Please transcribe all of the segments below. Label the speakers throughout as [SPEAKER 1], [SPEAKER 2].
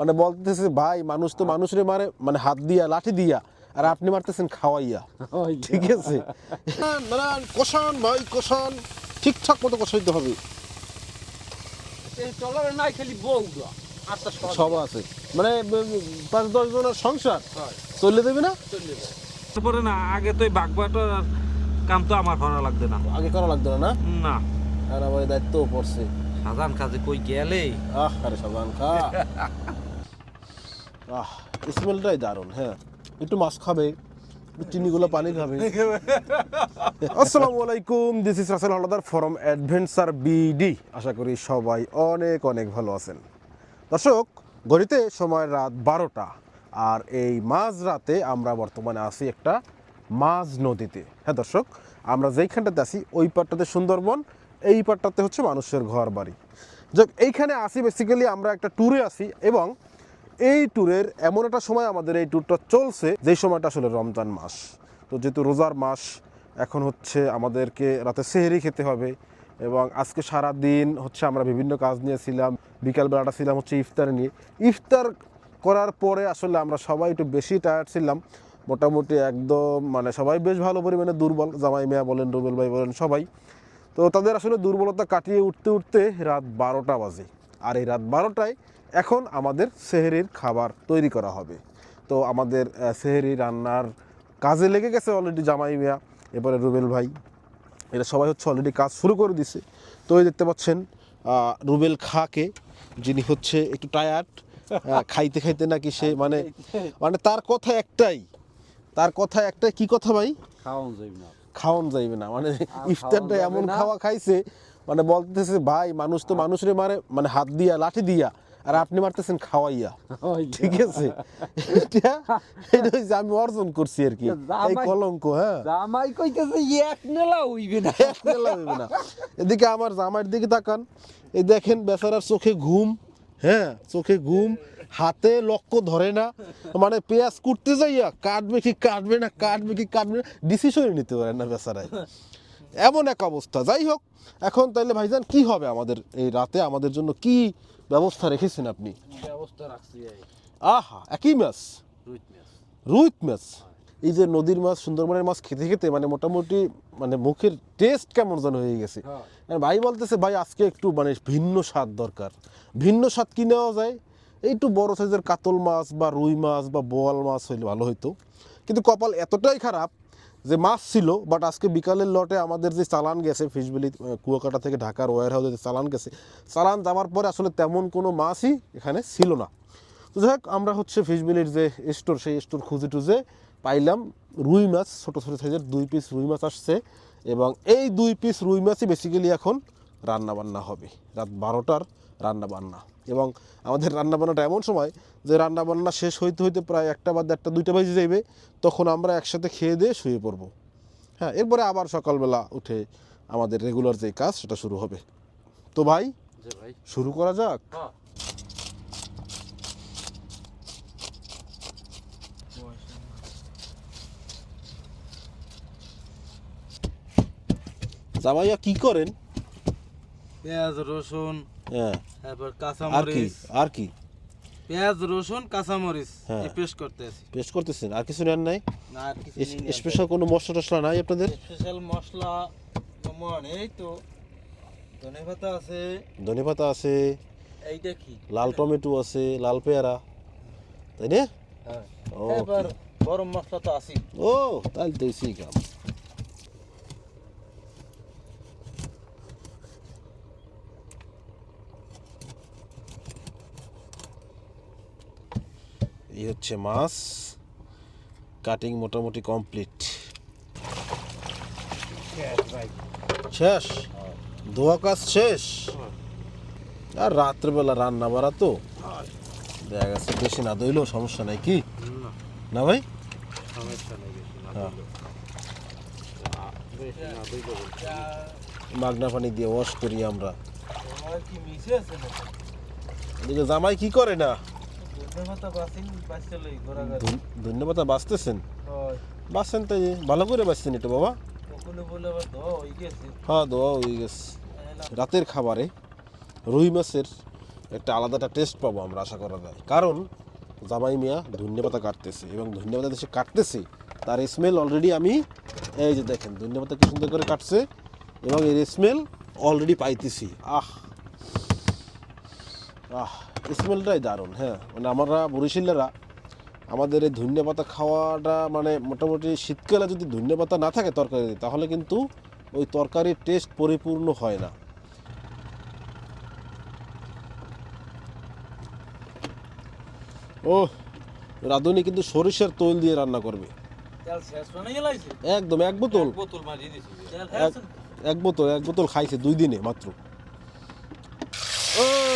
[SPEAKER 1] মানে বলতেছে ভাই মানুষ তো মানুষের মারে মানে হাত দিয়া লাঠি দিয়া আর আপনি মারতেছেন খাওয়াইয়া। ঠিক আছে। না কষান ভাই কষান ঠিকঠাক মতো কষাইতে হবে।
[SPEAKER 2] নাই খালি বউ
[SPEAKER 1] সব। আছে। মানে পাঁচ দশ জনের সংসার। চলে দেবে না?
[SPEAKER 3] তারপরে না আগে তো বাগবাটার কাম তো আমার করা লাগবে না।
[SPEAKER 1] আগে করা লাগতো না না?
[SPEAKER 3] না।
[SPEAKER 1] আর আমার দায়িত্বও পড়ছে।
[SPEAKER 3] সাজান কাজে কই গেলে?
[SPEAKER 1] আহ আরে সাবান খা। আহ স্মেলটাই দারুণ হ্যাঁ। একটু মাছ খাবে চিনিগুলো পানি খাবে। আসসালামু আলাইকুম this is Rasel Haldar from adventure BD আশা করি সবাই অনেক অনেক ভালো আছেন। দর্শক, ঘড়িতে সময় রাত বারোটা, আর এই মাঝ রাতে আমরা বর্তমানে আছি একটা মাঝ নদীতে। হ্যাঁ দর্শক, আমরা যেইখানটাতে আছি, ওই পাটটাতে সুন্দরবন, এই পাটটাতে হচ্ছে মানুষের ঘর বাড়ি যাক, এইখানে আসি বেসিক্যালি আমরা একটা ট্যুরে আসি এবং এই ট্যুরের এমন একটা সময় আমাদের এই ট্যুরটা চলছে, যেই সময়টা আসলে রমজান মাস। তো যেহেতু রোজার মাস, এখন হচ্ছে আমাদেরকে রাতে সেহেরি খেতে হবে এবং আজকে সারা দিন হচ্ছে আমরা বিভিন্ন কাজ নিয়েছিলাম বিকালবেলাটা ছিলাম হচ্ছে ইফতার নিয়ে। ইফতার করার পরে আসলে আমরা সবাই একটু বেশি টায়ার্ড ছিলাম। মোটামুটি একদম মানে সবাই বেশ ভালো পরিমাণে দুর্বল, জামাই মিয়া বলেন, রুবেল ভাই বলেন, সবাই। তো তাদের আসলে দুর্বলতা কাটিয়ে উঠতে উঠতে রাত বারোটা বাজে। আর এই রাত বারোটায় এখন আমাদের সেহেরির খাবার তৈরি করা হবে। তো আমাদের সেহেরি রান্নার কাজে লেগে গেছে অলরেডি জামাই মিয়া। এবারে রুবেল ভাই এরা সবাই হচ্ছে অলরেডি কাজ শুরু করে দিছে। তো এই দেখতে পাচ্ছেন রুবেল খাকে যিনি হচ্ছে একটু টায়ার্ড খাইতে খাইতে নাকি সে মানে মানে তার কথা একটাই তার কথা একটাই কি কথা ভাই?
[SPEAKER 2] খাওয়ান যাইব না।
[SPEAKER 1] খাওয়ান যাইবে না। মানে ইফতারটা এমন খাওয়া খাইছে মানে বলতেছে ভাই মানুষ তো মানুষের মারে মানে হাত দিয়া লাঠি দিয়া আর আপনি মারতেছেন খাওয়াইয়া। ঠিক আছে? এটা আমি অর্জন করছি আর কি। এই কলঙ্ক হ্যাঁ।
[SPEAKER 2] জামাই কইতেছে এক নেলা হইবে না।
[SPEAKER 1] এক বেলা হইবে না। এদিকে আমার জামাইয়ের দিকে তাকান। এই দেখেন বেচারার চোখে ঘুম হ্যাঁ চোখে ঘুম হাতে লক্ষ্য ধরে না। মানে পেঁয়াজ কুটতে যাইয়া কাটবে কি কাটবে না কাটবে কি কাটবে না ডিসিশনই নিতে পারে না বেচারায় এমন এক অবস্থা। যাই হোক এখন তাইলে ভাইজান কি হবে আমাদের এই রাতে? আমাদের জন্য কি ব্যবস্থা রেখেছেন আপনি?
[SPEAKER 2] ব্যবস্থা রাখছি
[SPEAKER 1] আহা একই মাছ?
[SPEAKER 2] রুইত মাছ।
[SPEAKER 1] রুইত মাছ? এই যে নদীর মাছ সুন্দরবনের মাছ খেতে খেতে মানে মোটামুটি মানে মুখের টেস্ট কেমন যেন হয়ে গেছে। ভাই বলতেছে ভাই আজকে একটু মানে ভিন্ন স্বাদ দরকার। ভিন্ন স্বাদ কি নেওয়া যায়? একটু বড় সাইজের কাতল মাছ বা রুই মাছ বা বোয়াল মাছ হইলে ভালো হইতো। কিন্তু কপাল এতটাই খারাপ যে মাছ ছিল বাট আজকে বিকালের লটে আমাদের যে চালান গেছে, ফিশবিলি কুয়াকাটা থেকে ঢাকার ওয়ার হাউসে যে চালান গেছে, চালান যাওয়ার পরে আসলে তেমন কোনো মাছই এখানে ছিল না। তো যাই হোক, আমরা হচ্ছে ফিশবিলির যে স্টোর সেই স্টোর খুঁজে টুজে পাইলাম রুই মাছ, ছোট ছোট সাইজের দুই পিস রুই মাছ আসছে এবং এই দুই পিস রুই মাছই বেসিক্যালি এখন রান্না বান্না হবে। রাত বারোটার রান্না বান্না এবং আমাদের রান্না বান্নাটা এমন সময় যে রান্না বান্না শেষ হইতে হইতে প্রায় একটা বা দেড়টা দুইটা বাজে যাইবে তখন আমরা একসাথে খেয়ে দিয়ে শুয়ে পড়ব। হ্যাঁ এরপরে আবার সকালবেলা উঠে আমাদের রেগুলার যে কাজ সেটা শুরু হবে। তো ভাই। শুরু করা যাক।
[SPEAKER 2] হ্যাঁ।
[SPEAKER 1] জামাইয়া কি করেন?
[SPEAKER 2] পেঁয়াজ রসুন
[SPEAKER 1] হ্যাঁ।
[SPEAKER 2] তারপর কাঁচামরিচ।
[SPEAKER 1] আর কি?
[SPEAKER 2] পেঁয়াজ রসুন কাঁচামরিচ
[SPEAKER 1] হ্যাঁ।
[SPEAKER 2] পেস্ট করতে আছি
[SPEAKER 1] পেস্ট করতেছেন? আর কিছু নেন নাই?
[SPEAKER 2] না আর কিছু
[SPEAKER 1] স্পেশাল কোনো মশলা টশলা নাই আপনাদের?
[SPEAKER 2] স্পেশাল মশলা এই তো। ধনে পাতা আছে।
[SPEAKER 1] ধনে পাতা আছে।
[SPEAKER 2] এইটা কি?
[SPEAKER 1] লাল টমেটো আছে লাল পেয়ারা। তাই না?
[SPEAKER 2] হ্যাঁ। এবার গরম মশলা তো আছে
[SPEAKER 1] ও তাহলে তো কাম। এই হচ্ছে মাছ। কাটিং মোটামুটি কমপ্লিট শেষ? ধোয়া কাজ শেষ? আর রাত্রেবেলা রান্না বাড়া তো? দেখা গেছে বেশি না দইলেও সমস্যা নাই কি?
[SPEAKER 2] না।
[SPEAKER 1] ভাই? হ্যাঁ। মাগনা পানি দিয়ে ওয়াশ করি আমরা। জামাই কি করে না? ধন্যবাদ বাঁচতেছেন বাঁচছেন তাই ভালো করে বাঁচছেন একটু বাবা?
[SPEAKER 2] হ্যাঁ
[SPEAKER 1] দোয়া হয়ে গেছে। রাতের খাবারে রুই মাছের একটা আলাদাটা টেস্ট পাবো আমরা আশা করা যায়। কারণ জামাই মিয়া ধন্যে পাতা কাটতেছে এবং ধন্যে পাতা দেশে কাটতেছে তার স্মেল অলরেডি আমি এই যে দেখেন ধন্যে পাতা কি সুন্দর করে কাটছে এবং এর স্মেল অলরেডি পাইতেছি। আহ! আহ! স্মেলটাই দারুণ হ্যাঁ। মানে আমরা বরিশিল্লারা আমাদের এই ধনিয়া পাতা খাওয়াটা মানে মোটামুটি শীতকালে যদি ধনিয়া পাতা না থাকে তরকারিতে তাহলে কিন্তু ওই তরকারির টেস্ট পরিপূর্ণ হয় না। ও রাঁধুনি কিন্তু সরিষার তৈল দিয়ে রান্না করবে। একদম এক বোতল। এক এক বোতল এক বোতল খাইছে দুই দিনে মাত্র। ও।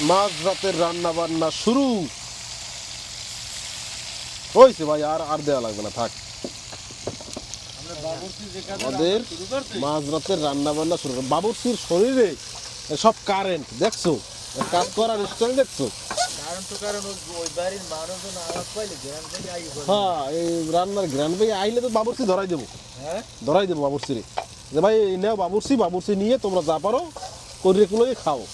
[SPEAKER 1] মাঝ রাতের রান্না বান্না শুরু। হয়েছে ভাই আর আর দেওয়া লাগবে না থাক। আমাদের মাঝ রাতের রান্না বান্না শুরু। করে। বাবুর্চির শরীরে সব কারেন্ট দেখছ? কাজ করার স্টাইল দেখছ?
[SPEAKER 2] করে
[SPEAKER 1] হ্যাঁ এই রান্নার গ্র্যান্ড ভাই আইলে তো বাবুর্চি ধরাই দেবো।
[SPEAKER 2] হ্যাঁ?
[SPEAKER 1] ধরাই দেবো বাবুর্চিরে। যে ভাই এই নাও বাবুর্চি বাবুর্চি নিয়ে তোমরা যা পারো করিয়ে কুলোই খাও।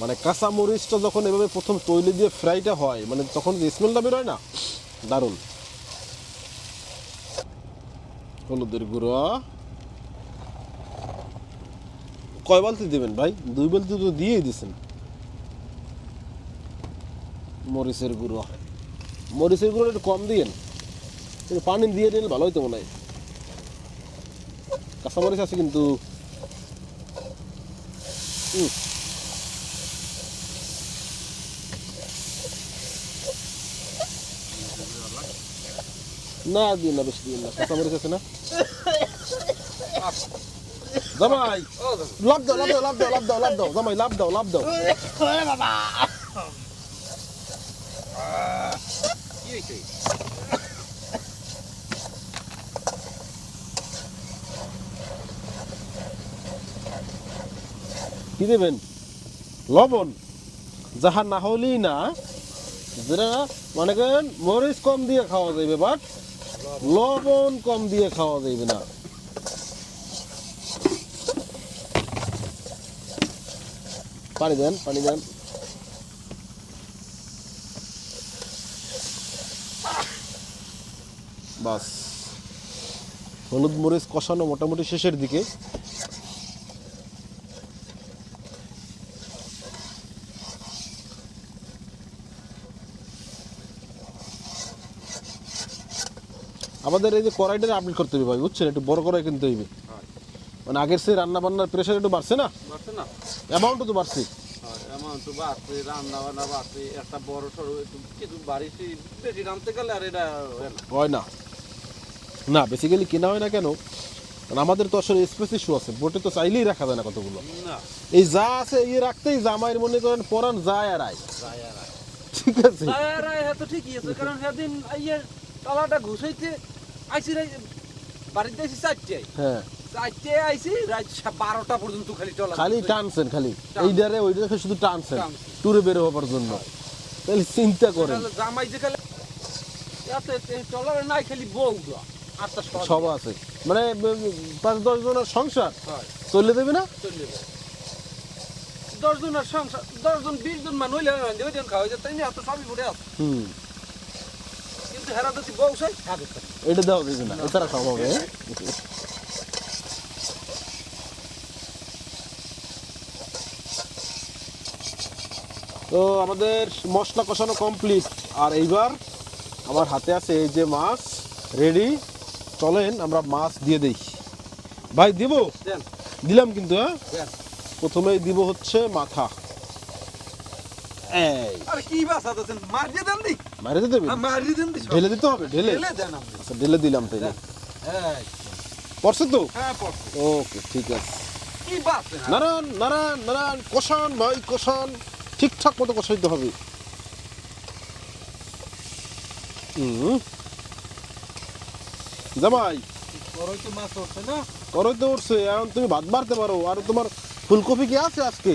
[SPEAKER 1] মানে কাঁচা মরিচটা যখন এভাবে প্রথম তৈলি দিয়ে ফ্রাইটা হয় মানে তখন যে স্মেলটা বেরোয় না? দারুণ। হলুদের গুঁড়ো। কয় বালতি দেবেন ভাই? দুই বালতি তো দিয়েই দিছেন। মরিচের গুঁড়ো। মরিচের গুঁড়ো একটু কম দিয়েন। পানি দিয়ে নিলে ভালো হইতো মনে হয়। কাঁচা মরিচ আছে কিন্তু। না দিন না বেশি দিন না। মরিচ আছে না? জামাই লাভ দাও লাভ দাও লাভ দাও লাভ দাও লাভ দাও জামাই লাভ দাও লাভ দাও।
[SPEAKER 3] কি
[SPEAKER 1] কি দেবেন? লবণ। যাহা না হলেই না, যেটা মনে করেন মরিচ কম দিয়ে খাওয়া যাবে বাট লবণ কম দিয়ে খাওয়া যাবে না। পানি দেন পানি দেন। বাস। হলুদ মরিচ কষানো মোটামুটি শেষের দিকে। আমাদের এই যে কড়াইটা আপডেট করতে হবে ভাই বুঝছেন? একটু বড় কড়াই কিনতে হইবে। মানে আগের সে রান্না বান্নার প্রেশার একটু বাড়ছে না?
[SPEAKER 3] বাড়ছে না?
[SPEAKER 1] অ্যামাউন্টও তো বাড়ছে।
[SPEAKER 3] এমন তো বাড়ছে রান্না বান্না বাড়ছে একটা বড় সড়ো কিছু বাড়িছি বেশি রানতে গেলে আর এটা হয় না।
[SPEAKER 1] না। বেসিক্যালি কেনা হয় না কেন? আমাদের তো আসলে স্পেস ইস্যু আছে বোটে তো চাইলেই রাখা যায় না কতগুলো। এই যা আছে এই রাখতেই জামাইয়ের মনে করেন পরান যায় আর আয়। ঠিক আছে?
[SPEAKER 3] হ্যাঁ ঠিকই আছে কারণ সেদিন ইয়ে তলাটা ঘুষাইতে আইসি বাড়িতে আইসি চারটায়
[SPEAKER 1] হ্যাঁ।
[SPEAKER 3] চারটে আইসি রাত বারোটা পর্যন্ত খালি চলা
[SPEAKER 1] খালি টানছেন খালি।
[SPEAKER 3] টান।
[SPEAKER 1] এইটারে ওইটারে শুধু টানছেন।
[SPEAKER 3] টানছেন।
[SPEAKER 1] ট্যুরে বের হবার জন্য। তাহলে চিন্তা করেন।
[SPEAKER 3] জামাই যে খালি চলার নাই খালি বউ আটটা সব
[SPEAKER 1] আছে। মানে পাঁচ দশ জনের সংসার। চলে দেবে না?
[SPEAKER 3] দশ জনের সংসার দশ জন বিশ জন মানুষ হইলে খাওয়া যায় তাই না এত সবই পড়ে আছে।
[SPEAKER 1] হুম
[SPEAKER 3] কিন্তু হেরা যদি বউ চাই খাবে তো।
[SPEAKER 1] এটা দেওয়া যাবে না এছাড়া সব হবে হ্যাঁ? তো আমাদের মশলা কষানো কমপ্লিট আর এইবার আমার হাতে আছে এই যে মাছ রেডি চলেন আমরা মাছ দিয়ে দেই। ভাই দিব? দিলাম কিন্তু হ্যাঁ? প্রথমেই দিব হচ্ছে মাথা। এই
[SPEAKER 3] আরে কি বাস আছেন? মারিয়ে দেন দি
[SPEAKER 1] মারে দিতে
[SPEAKER 3] মারিয়ে দেন
[SPEAKER 1] ঢেলে দিতে হবে ঢেলে। আচ্ছা ঢেলে দিলাম তাই
[SPEAKER 3] হ্যাঁ
[SPEAKER 1] পড়ছে তো?
[SPEAKER 3] হ্যাঁ।
[SPEAKER 1] ওকে ঠিক আছে।
[SPEAKER 3] কি বাস
[SPEAKER 1] নারায়ণ নারায়ণ নারায়ণ কষান ভাই কষান ঠিকঠাক মতো কষাইতে হবে। হুম। জামাই।
[SPEAKER 3] বড়ই তো মাছ উঠছে না?
[SPEAKER 1] করই তো উঠছে এখন তুমি ভাত বাড়তে পারো। আর তোমার ফুলকপি কি আছে আজকে?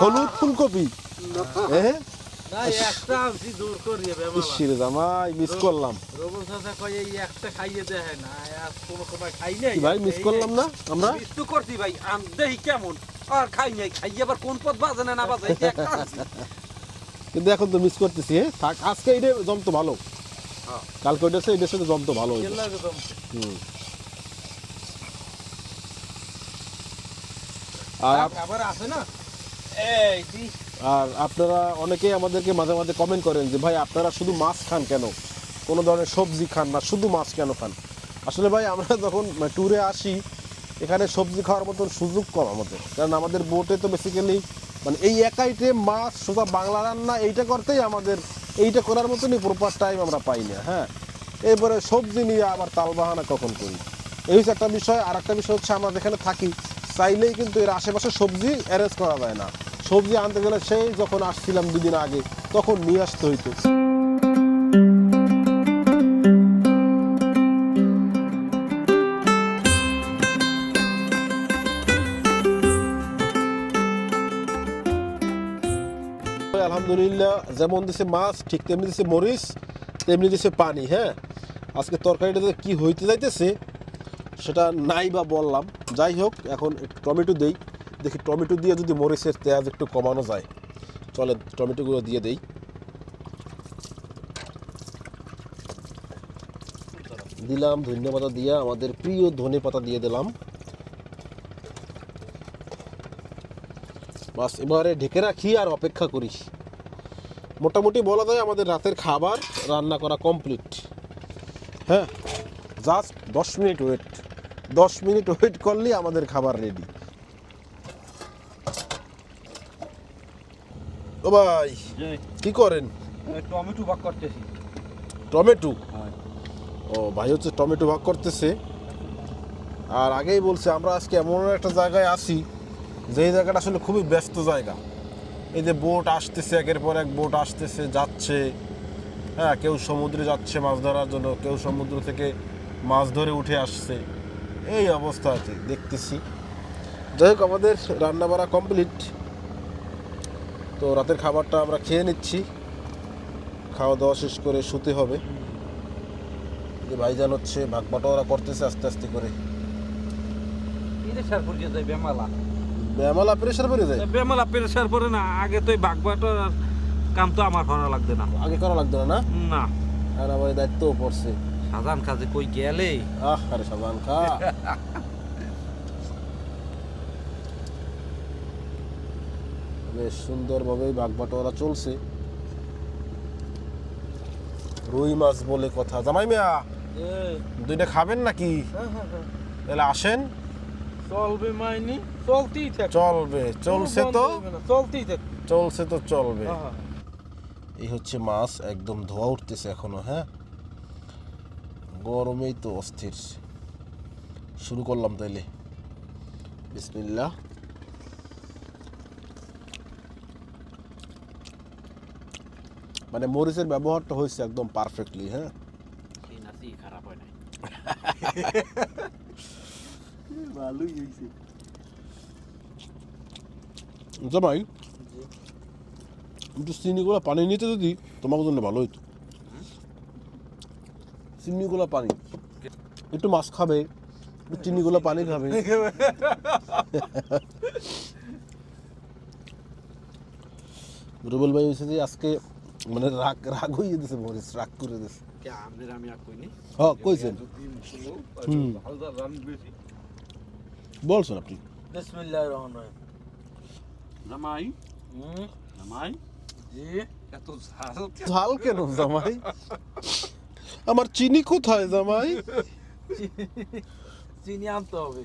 [SPEAKER 1] হলুদ ফুলকপি? হ্যাঁ?
[SPEAKER 3] তাই একটা আনছি দূর করিয়ে বেমালা
[SPEAKER 1] ইসিরে জামাই মিস করলাম।
[SPEAKER 3] রবুল চাচা কয় এই একটা খাইয়ে দেখে না আজ কোনো সময় খাই নাই?
[SPEAKER 1] ভাই মিস করলাম না আমরা?
[SPEAKER 3] মিস তো করছি ভাই আন দেখি কেমন। আর খাই নাই খাই আবার কোন পথ বাজে না না বাজে? একটা
[SPEAKER 1] কিন্তু এখন তো মিস করতেছি হ্যাঁ? থাক আজকে এটা জমতো ভালো।
[SPEAKER 3] হ্যাঁ।
[SPEAKER 1] কালকে ওইটা এটার সাথে জমতো ভালো। হুম। আর
[SPEAKER 3] আবার আছে না? এই
[SPEAKER 1] আর আপনারা অনেকেই আমাদেরকে মাঝে মাঝে কমেন্ট করেন যে, ভাই, আপনারা শুধু মাছ খান কেন? কোনো ধরনের সবজি খান না, শুধু মাছ কেন খান? আসলে ভাই, আমরা যখন ট্যুরে আসি, এখানে সবজি খাওয়ার মতন সুযোগ কম আমাদের। কারণ আমাদের বোটে তো বেসিক্যালি মানে এই এক আইটেম মাছ, সোজা বাংলা রান্না, এইটা করতেই আমাদের, এইটা করার মতনই প্রপার টাইম আমরা পাই না হ্যাঁ? এরপরে সবজি নিয়ে আবার তালবাহানা কখন করি? এই হচ্ছে একটা বিষয়। আর একটা বিষয় হচ্ছে, আমরা যেখানে থাকি চাইলেই কিন্তু এর আশেপাশে সবজি অ্যারেঞ্জ করা যায় না। সবজি আনতে গেলে সেই যখন আসছিলাম দুদিন আগে, তখন নিয়ে আসতে হইতো। আলহামদুলিল্লাহ, যেমন দিছে মাছ, ঠিক তেমনি দিছে মরিচ, তেমনি দিছে পানি হ্যাঁ? আজকে তরকারিটাতে কি হইতে যাইতেছে সেটা নাই বা বললাম। যাই হোক, এখন টমেটো দেই। দেখি টমেটো দিয়ে যদি মরিচের তেজ একটু কমানো যায়। চলে টমেটোগুলো দিয়ে দেই। দিলাম ধনে পাতা দিয়ে, আমাদের প্রিয় ধনে পাতা দিয়ে দিলাম। বাস, এবারে ঢেকে রাখি আর অপেক্ষা করি। মোটামুটি বলা যায় আমাদের রাতের খাবার, রান্না করা কমপ্লিট হ্যাঁ জাস্ট দশ মিনিট ওয়েট দশ মিনিট ওয়েট করলেই আমাদের খাবার রেডি ও ভাই কি করেন?
[SPEAKER 3] টমেটো ভাগ করতেছি।
[SPEAKER 1] টমেটো? ও ভাই হচ্ছে টমেটো ভাগ করতেছে। আর আগেই বলছে আমরা আজকে এমন একটা জায়গায় আসি যেই জায়গাটা আসলে খুবই ব্যস্ত জায়গা। এই যে বোট আসতেছে একের পর এক বোট আসতেছে যাচ্ছে। হ্যাঁ কেউ সমুদ্রে যাচ্ছে মাছ ধরার জন্য কেউ সমুদ্র থেকে মাছ ধরে উঠে আসছে। এই অবস্থা আছে দেখতেছি। যাই হোক আমাদের রান্না বাড়া কমপ্লিট তো রাতের খাবারটা আমরা খেয়ে নিচ্ছি। খাওয়া দাওয়া শেষ করে শুতে হবে। যে ভাইজান হচ্ছে ভাগ বাটোয়ারা করতেছে আস্তে আস্তে করে।
[SPEAKER 3] পড়ে বেমালা।
[SPEAKER 1] প্রেশার বেড়ে যায়?
[SPEAKER 3] বেমালা প্রেশার পড়ে না আগে তো ভাগ বাটোর কাম তো আমার করা লাগবে না।
[SPEAKER 1] আগে করা লাগতো না না?
[SPEAKER 3] না।
[SPEAKER 1] আর আমার দায়িত্বও পড়ছে।
[SPEAKER 3] সাধারণ কাজে কই গেলে?
[SPEAKER 1] আহ আরে সাবান খা। বেশ সুন্দরভাবেই বাঘ বাটোয়ারা চলছে। রুই মাছ বলে কথা। জামাই মিয়া দুইটা খাবেন নাকি? তাহলে আসেন।
[SPEAKER 3] চলবে মাইনি চলতেই থাক।
[SPEAKER 1] চলবে। চলছে তো?
[SPEAKER 3] চলতেই থাক।
[SPEAKER 1] চলছে তো চলবে।
[SPEAKER 3] হ্যাঁ।
[SPEAKER 1] এই হচ্ছে মাছ একদম ধোয়া উঠতেছে এখনও হ্যাঁ? গরমেই তো অস্থির। শুরু করলাম তাইলে। বিসমিল্লাহ। মানে মরিচের ব্যবহারটা হয়েছে একদম পারফেক্টলি হ্যাঁ?
[SPEAKER 3] খারাপ হয়
[SPEAKER 2] ভালোই হয়েছে।
[SPEAKER 1] জামাই একটু চিনিগুলো পানি নিতে যদি তোমার জন্য ভালো হইতো। চিনিগুলো পানি। একটু মাছ খাবে চিনিগুলো পানি খাবে। রুবেল ভাই হয়েছে যে আজকে মানে রাগ রাগ হয়ে দিছে মরিচ রাগ করে দিছে।
[SPEAKER 3] কে আমি আর কইনি।
[SPEAKER 1] হ্যাঁ কইছেন হুম।
[SPEAKER 3] হালকা রান বেশি
[SPEAKER 1] বলছেন আপনি?
[SPEAKER 3] বিসমিল্লাহির রহমানির রহিম।
[SPEAKER 2] জামাই। জামাই।
[SPEAKER 3] জি।
[SPEAKER 2] এত ঝাল
[SPEAKER 1] ঝাল কেন জামাই? আমার চিনি কোথায় জামাই?
[SPEAKER 3] চিনি আনতে হবে।